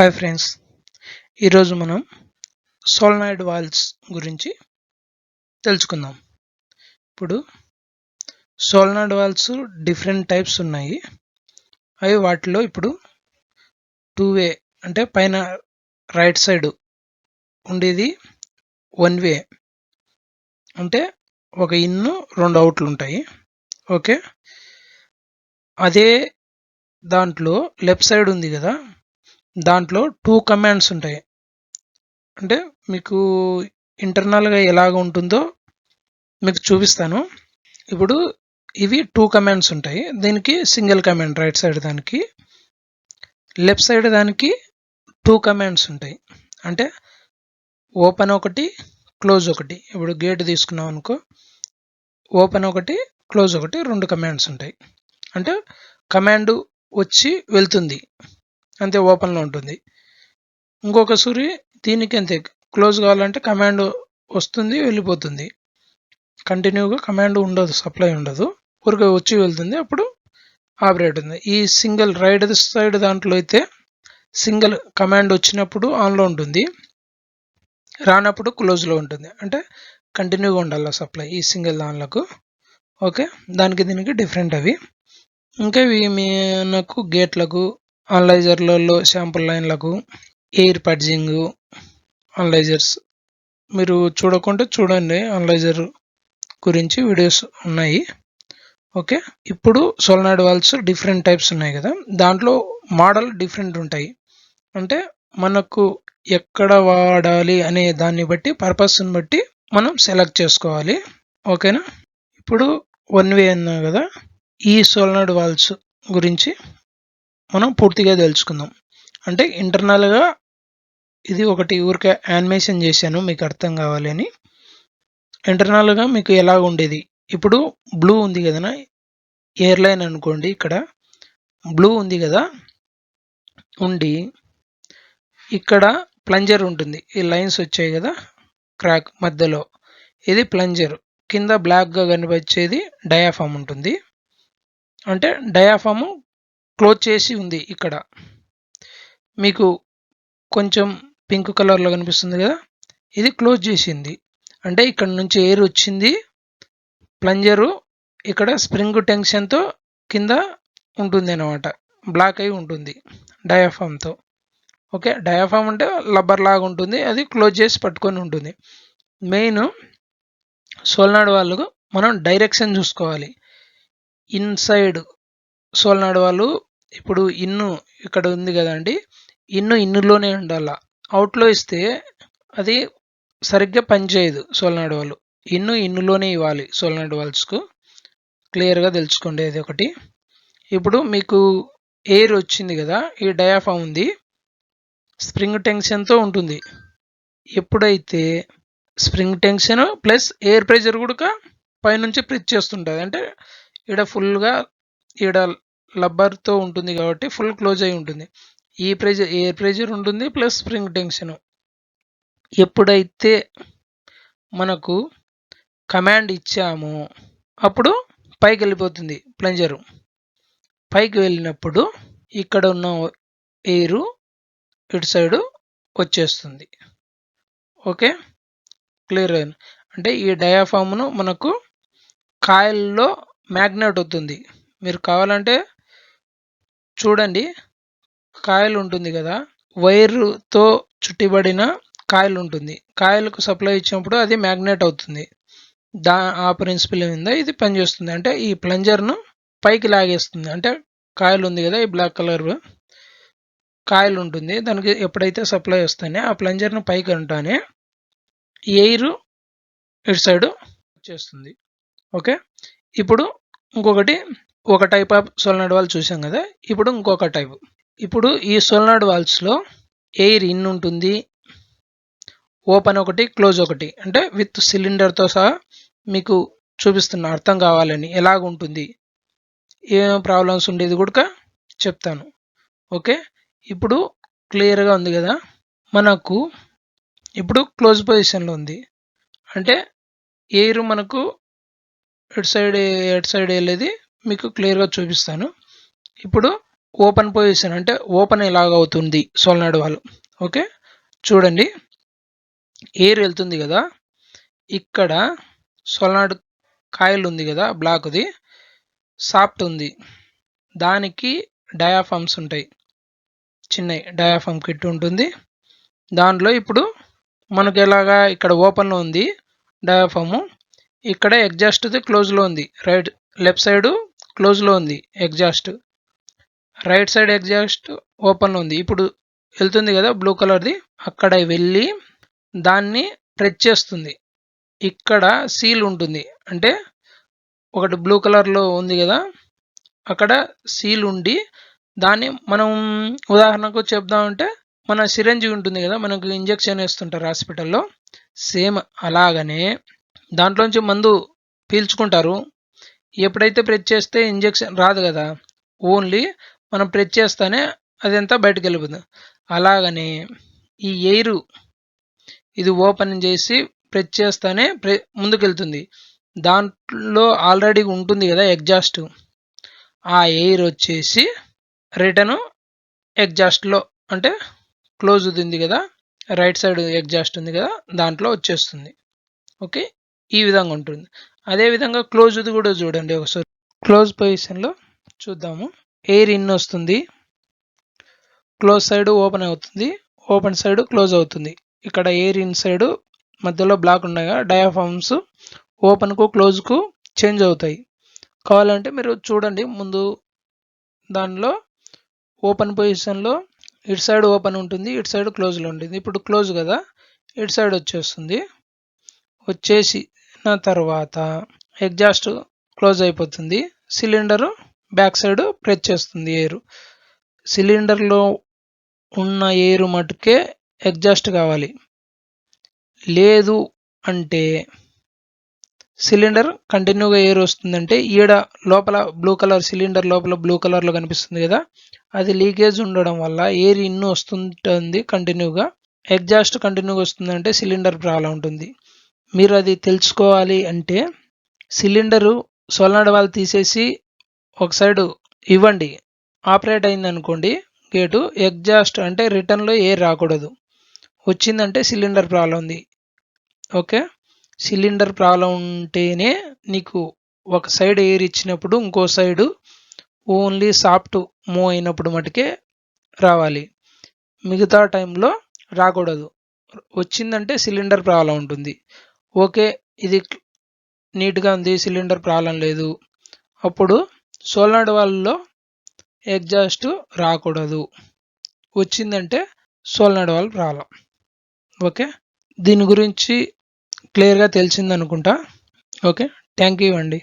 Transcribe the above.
Hi friends ఈరోజు మనం solenoid valves గురించి తెలుసుకుందాం. ఇప్పుడు సోలనాయిడ్ వాల్వ్స్ డిఫరెంట్ టైప్స్ ఉన్నాయి. అవి వాటిలో ఇప్పుడు టూ వే అంటే పైన రైట్ సైడ్ ఉండేది వన్ వే అంటే ఒక ఇన్ రెండు అవుట్లు ఉంటాయి. ఓకే అదే దాంట్లో లెఫ్ట్ సైడ్ ఉంది కదా? దాంట్లో టూ కమాండ్స్ ఉంటాయి. అంటే మీకు ఇంటర్నల్గా ఎలాగ ఉంటుందో మీకు చూపిస్తాను. ఇప్పుడు ఇవి టూ కమాండ్స్ ఉంటాయి. దీనికి సింగిల్ కమాండ్ రైట్ సైడ్ దానికి. లెఫ్ట్ సైడ్ దానికి టూ కమాండ్స్ ఉంటాయి. అంటే ఓపెన్ ఒకటి క్లోజ్ ఒకటి. ఇప్పుడు గేట్ తీసుకున్నాం అనుకో ఓపెన్ ఒకటి క్లోజ్ ఒకటి రెండు కమాండ్స్ ఉంటాయి. అంటే కమాండ్ వచ్చి వెళ్తుంది. అంతే ఓపెన్లో ఉంటుంది. ఇంకొక సూరి దీనికి అంతే క్లోజ్ కావాలంటే కమాండ్ వస్తుంది వెళ్ళిపోతుంది. కంటిన్యూగా కమాండ్ ఉండదు సప్లై ఉండదు. ఊరికే వచ్చి వెళ్తుంది అప్పుడు ఆపరేట్ ఉంది ఈ సింగిల్ రైట్ సైడ్ దాంట్లో అయితే సింగిల్ కమాండ్ వచ్చినప్పుడు ఆన్లో ఉంటుంది. రానప్పుడు క్లోజ్లో ఉంటుంది. అంటే కంటిన్యూగా ఉండాలి సప్లై ఈ సింగిల్ దానిలకు. ఓకే? దానికి దీనికి డిఫరెంట్ అవి. ఇంకా ఇవి మనకు గేట్లకు అనలైజర్లలో శాంపుల్ లైన్లకు ఎయిర్ పడ్జింగ్ అనలైజర్స్. మీరు చూడకుంటే చూడండి అనలైజర్ గురించి వీడియోస్ ఉన్నాయి. ఓకే? ఇప్పుడు సోలనాయిడ్ వాల్వ్స్ డిఫరెంట్ టైప్స్ ఉన్నాయి కదా? దాంట్లో మోడల్ డిఫరెంట్ ఉంటాయి. అంటే మనకు ఎక్కడ వాడాలి అనే దాన్ని బట్టి పర్పస్ని బట్టి మనం సెలెక్ట్ చేసుకోవాలి. ఓకేనా? ఇప్పుడు వన్ వే అన్నా కదా? ఈ సోలనాయిడ్ వాల్వ్స్ గురించి మనం పూర్తిగా తెలుసుకుందాం. అంటే ఇంటర్నల్గా ఇది ఒకటి ఊరికే యానిమేషన్ చేశాను మీకు అర్థం కావాలని. ఇంటర్నల్గా మీకు ఎలా ఉండేది? ఇప్పుడు బ్లూ ఉంది కదా ఎయిర్లైన్ అనుకోండి ఇక్కడ. బ్లూ ఉంది కదా? ఉండి ఇక్కడ ప్లంజర్ ఉంటుంది. ఈ లైన్స్ వచ్చాయి కదా? క్రాక్ మధ్యలో. ఇది ప్లంజర్ కింద బ్లాక్గా కనిపించేది డయాఫామ్ ఉంటుంది. అంటే డయాఫాము క్లోజ్ చేసి ఉంది ఇక్కడ. మీకు కొంచెం పింక్ కలర్లో కనిపిస్తుంది కదా? ఇది క్లోజ్ చేసింది. అంటే ఇక్కడ నుంచి ఎయిర్ వచ్చింది. ప్లంజరు ఇక్కడ స్ప్రింగ్ టెన్షన్తో కింద ఉంటుంది అనమాట బ్లాక్ అయి ఉంటుంది డయాఫామ్తో. ఓకే? డయాఫామ్ అంటే లబ్బర్ లాగా ఉంటుంది. అది క్లోజ్ చేసి పట్టుకొని ఉంటుంది. మెయిన్ సోల్నాడు వాళ్ళకు మనం డైరెక్షన్ చూసుకోవాలి. ఇన్సైడ్ సోల్నాడు వాళ్ళు ఇప్పుడు ఇన్ను ఇక్కడ ఉంది కదండి ఇన్ను ఇన్నులోనే ఉండాల. అవుట్లో ఇస్తే అది సరిగ్గా పనిచేయదు సోలనాడు వాళ్ళు ఇన్ను ఇన్నులోనే ఇవ్వాలి సోలనాడు వాల్స్కు. క్లియర్గా తెలుసుకోండి అది ఒకటి. ఇప్పుడు మీకు ఎయిర్ వచ్చింది కదా ఈ డయాఫామ్ ఉంది. స్ప్రింగ్ టెన్షన్తో ఉంటుంది. ఎప్పుడైతే spring tension plus air pressure కూడా పైనుంచి ప్రెస్ చేస్తుంటుంది. అంటే ఈడ ఫుల్గా ఈడ లబ్బర్తో ఉంటుంది కాబట్టి ఫుల్ క్లోజ్ అయి ఉంటుంది. ఈ ప్రెజర్ ఎయిర్ ప్రెజర్ ఉంటుంది ప్లస్ స్ప్రింగ్ టెన్షన్. ఎప్పుడైతే మనకు కమాండ్ ఇచ్చామో అప్పుడు పైకి వెళ్ళిపోతుంది ప్లంజరు. పైకి వెళ్ళినప్పుడు ఇక్కడ ఉన్న ఎయిరు ఇటు సైడు వచ్చేస్తుంది. ఓకే? క్లియర్ అంటే ఈ డయాఫామ్ను మనకు కాయల్లో మ్యాగ్నెట్ అవుతుంది. మీరు కావాలంటే చూడండి కాయలు ఉంటుంది కదా. వైర్తో చుట్టిబడిన కాయలు ఉంటుంది కాయలకు సప్లై ఇచ్చినప్పుడు అది మ్యాగ్నెట్ అవుతుంది. దా ఆ ప్రిన్సిపల్ మీద ఇది పనిచేస్తుంది. అంటే ఈ ప్లంజర్ను పైకి లాగేస్తుంది. అంటే కాయలు ఉంది కదా ఈ బ్లాక్ కలర్. కాయలు ఉంటుంది దానికి ఎప్పుడైతే సప్లై వస్తానే ఆ ప్లంజర్ను పైకి అంటానే ఎయిర్ ఇటు సైడు వచ్చేస్తుంది. ఓకే? ఇప్పుడు ఇంకొకటి ఒక టైప్ ఆఫ్ సోలనాడ్ వాల్వ్ చూసాం కదా? ఇప్పుడు ఇంకొక టైప్ ఇప్పుడు ఈ సోలనాడ్ వాల్వ్స్లో ఎయిర్ ఇన్ ఉంటుంది ఓపెన్ ఒకటి క్లోజ్ ఒకటి. అంటే విత్ సిలిండర్తో సహా మీకు చూపిస్తున్న అర్థం కావాలని ఎలాగుంటుంది ఏమేమి ప్రాబ్లమ్స్ ఉండేది కూడా చెప్తాను. ఓకే? ఇప్పుడు క్లియర్గా ఉంది కదా? మనకు ఇప్పుడు క్లోజ్ పొజిషన్లో ఉంది. అంటే ఎయిర్ మనకు ఎటు సైడ్ ఎటు సైడ్ వెళ్ళేది? మీకు క్లియర్గా చూపిస్తాను. ఇప్పుడు ఓపెన్ పొజిషన్ అంటే ఓపెన్ ఎలాగవుతుంది అవుతుంది వాళ్ళు ఓకే? చూడండి. ఎయిర్ వెళ్తుంది కదా? ఇక్కడ సోలనాయిడ్ కాయిల్ ఉంది కదా? బ్లాక్ది. సాఫ్ట్ ఉంది దానికి డయాఫామ్స్ ఉంటాయి. చిన్నవి. డయాఫామ్ కిట్ ఉంటుంది. దాంట్లో ఇప్పుడు మనకు ఎలాగా ఇక్కడ ఓపెన్లో ఉంది డయాఫాము. ఇక్కడ ఎగ్జాస్ట్ది క్లోజ్లో ఉంది. రైట్ లెఫ్ట్ సైడు క్లోజ్లో ఉంది. ఎగ్జాస్ట్ రైట్ సైడ్ ఎగ్జాస్ట్ ఓపెన్లో ఉంది. ఇప్పుడు వెళ్తుంది కదా బ్లూ కలర్ది అక్కడ వెళ్ళి దాన్ని ట్రెచ్ చేస్తుంది. ఇక్కడ సీల్ ఉంటుంది. అంటే ఒకటి బ్లూ కలర్లో ఉంది కదా. అక్కడ సీల్ ఉండి దాన్ని మనం ఉదాహరణకు చెప్దామంటే మన సిరంజి ఉంటుంది కదా. మనకు ఇంజెక్షన్ వేస్తుంటారు హాస్పిటల్లో సేమ్ అలాగనే దాంట్లోంచి మందు పీల్చుకుంటారు. ఎప్పుడైతే ప్రెస్ చేస్తే ఇంజెక్షన్ రాదు కదా ఓన్లీ మనం ప్రెస్ చేస్తేనే అదంతా బయటకు వెళ్ళిపోతుంది. అలాగనే ఈ ఎయిర్ ఇది ఓపెన్ చేసి ప్రెస్ చేస్తేనే ప్రె ముందుకెళ్తుంది. దాంట్లో ఆల్రెడీ ఉంటుంది కదా ఎగ్జాస్ట్ ఆ ఎయిర్ వచ్చేసి రిటర్న్ ఎగ్జాస్ట్లో అంటే క్లోజ్ ఉంది కదా రైట్ సైడ్ ఎగ్జాస్ట్ ఉంది కదా దాంట్లో వచ్చేస్తుంది. ఓకే ఈ విధంగా ఉంటుంది. అదేవిధంగా క్లోజ్ది కూడా చూడండి ఒకసారి. క్లోజ్ పొజిషన్లో చూద్దాము. ఎయిర్ ఇన్ వస్తుంది. క్లోజ్ సైడ్ ఓపెన్ అవుతుంది. ఓపెన్ సైడ్ క్లోజ్ అవుతుంది. ఇక్కడ ఎయిర్ ఇన్ సైడ్ మధ్యలో బ్లాక్ ఉండగా డయాఫామ్స్ ఓపెన్కు క్లోజ్కు చేంజ్ అవుతాయి. కావాలంటే మీరు చూడండి ముందు దానిలో ఓపెన్ పొజిషన్లో ఇటు సైడ్ ఓపెన్ ఉంటుంది ఇటు సైడ్ క్లోజ్లో ఉంటుంది. ఇప్పుడు క్లోజ్ కదా ఇటు సైడ్ వచ్చేస్తుంది. వచ్చేసి నా తర్వాత ఎగ్జాస్ట్ క్లోజ్ అయిపోతుంది. సిలిండరు బ్యాక్ సైడ్ ప్రెస్ చేస్తుంది ఎయిర్. సిలిండర్లో ఉన్న ఎయిర్ మటుకే ఎగ్జాస్ట్ కావాలి. లేదు అంటే సిలిండర్ కంటిన్యూగా ఎయిర్ వస్తుందంటే ఈడ లోపల బ్లూ కలర్ సిలిండర్ లోపల బ్లూ కలర్లో కనిపిస్తుంది కదా అది లీకేజ్ ఉండడం వల్ల ఎయిర్ ఇన్ను వస్తుంటుంది కంటిన్యూగా. ఎగ్జాస్ట్ కంటిన్యూగా వస్తుందంటే సిలిండర్ ప్రాబ్లం ఉంటుంది. మీరు అది తెలుసుకోవాలి అంటే సిలిండరు సోలనాడ్ వాళ్ళు తీసేసి ఒక సైడు ఇవ్వండి. ఆపరేట్ అయిందనుకోండి గేటు ఎగ్జాస్ట్ అంటే రిటర్న్లో ఎయిర్ రాకూడదు. వచ్చిందంటే సిలిండర్ ప్రాబ్లం ఉంది. ఓకే? సిలిండర్ ప్రాబ్లం ఉంటేనే నీకు ఒక సైడ్ ఎయిర్ ఇచ్చినప్పుడు ఇంకో సైడు ఓన్లీ సాఫ్ట్ మూవ్ అయినప్పుడు మటుకే రావాలి. మిగతా టైంలో రాకూడదు. వచ్చిందంటే సిలిండర్ ప్రాబ్లం ఉంటుంది. ఓకే ఇది నీట్గా ఉంది సిలిండర్ ప్రాబ్లం లేదు. అప్పుడు సోలనాడ్ వాళ్ళలో ఎగ్జాస్ట్ రాకూడదు. వచ్చిందంటే సోలనాడ్ వాళ్ళ ప్రాబ్లం ఓకే దీని గురించి క్లియర్గా తెలిసిందనుకుంటా. ఓకే థ్యాంక్ యూ అండి.